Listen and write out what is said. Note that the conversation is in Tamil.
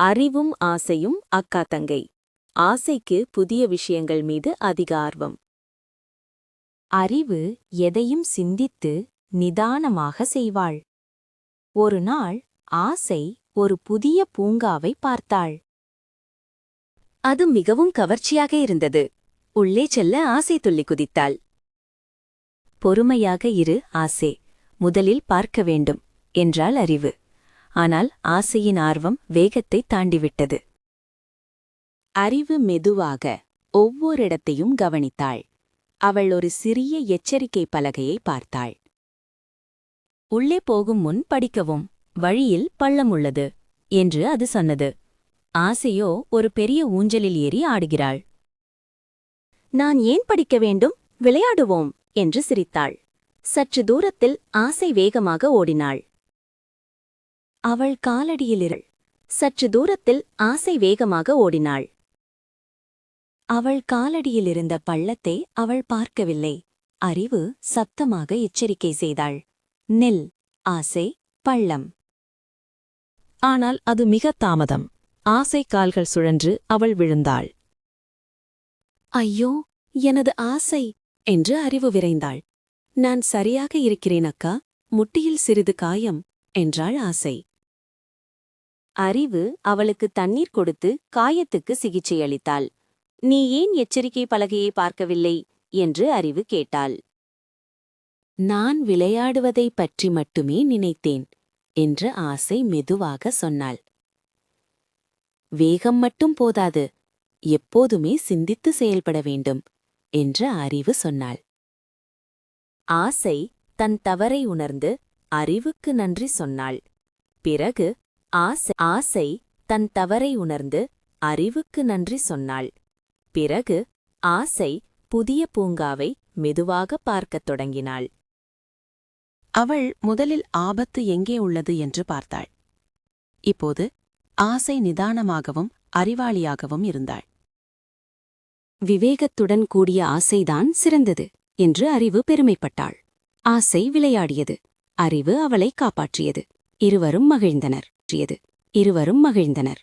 அறிவும் ஆசையும் அக்கா தங்கை. ஆசைக்கு புதிய விஷயங்கள் மீது அதிக ஆர்வம். அறிவு எதையும் சிந்தித்து நிதானமாக செய்வாள். ஒரு நாள் ஆசை ஒரு புதிய பூங்காவை பார்த்தாள். அது மிகவும் கவர்ச்சியாக இருந்தது. உள்ளே செல்ல ஆசை துள்ளி குதித்தாள். பொறுமையாக இரு ஆசை முதலில் பார்க்க வேண்டும் என்றாள் அறிவு. ஆனால் ஆசையின் ஆர்வம் வேகத்தை தாண்டிவிட்டது. அறிவு மெதுவாக ஒவ்வொரிடத்தையும் கவனித்தாள். அவள் ஒரு சிறிய எச்சரிக்கை பலகையை பார்த்தாள். உள்ளே போகும் முன் படிக்கவும் வழியில் பள்ளம் உள்ளது என்று அது சொன்னது. ஆசையோ ஒரு பெரிய ஊஞ்சலில் ஏறி ஆடுகிறாள். நான் ஏன் படிக்க வேண்டும்? விளையாடுவோம் என்று சிரித்தாள். சற்று தூரத்தில் ஆசை வேகமாக ஓடினாள். அவள் காலடியிலிருள் சற்று தூரத்தில் ஆசை வேகமாக ஓடினாள். அவள் காலடியிலிருந்த பள்ளத்தை அவள் பார்க்கவில்லை. அறிவு சத்தமாக எச்சரிக்கை செய்தாள். நில் ஆசை பள்ளம். ஆனால் அது மிக தாமதம். ஆசை கால்கள் சுழன்று அவள் விழுந்தாள். ஐயோ எனது ஆசை என்று அறிவு விரைந்தாள். நான் சரியாக இருக்கிறேன் அக்கா. முட்டியில் சிறிது காயம் என்றாள் ஆசை. அறிவு அவளுக்கு தண்ணீர் கொடுத்து காயத்துக்கு சிகிச்சை அளித்தாள் நீ ஏன் எச்சரிக்கை பலகையை பார்க்கவில்லை? என்று அறிவு கேட்டாள். நான் விளையாடுவதைப் பற்றி மட்டுமே நினைத்தேன் என்று ஆசை மெதுவாக சொன்னாள். வேகம் மட்டும் போதாது எப்போதுமே சிந்தித்து செயல்பட வேண்டும் என்று அறிவு சொன்னாள். ஆசை தன் தவறை உணர்ந்து அறிவுக்கு நன்றி சொன்னாள். பிறகு ஆசை ஆசை தன் தவறை உணர்ந்து அறிவுக்கு நன்றி சொன்னாள். பிறகு ஆசை புதிய பூங்காவை மெதுவாக பார்க்கத் தொடங்கினாள். அவள் முதலில் ஆபத்து எங்கே உள்ளது என்று பார்த்தாள். இப்போது ஆசை நிதானமாகவும் அறிவாளியாகவும் இருந்தாள். விவேகத்துடன் கூடிய ஆசைதான் சிறந்தது என்று அறிவு பெருமைப்பட்டாள். ஆசை விளையாடியது. அறிவு அவளை காப்பாற்றியது. இருவரும் மகிழ்ந்தனர். இருவரும் மகிழ்ந்தனர்.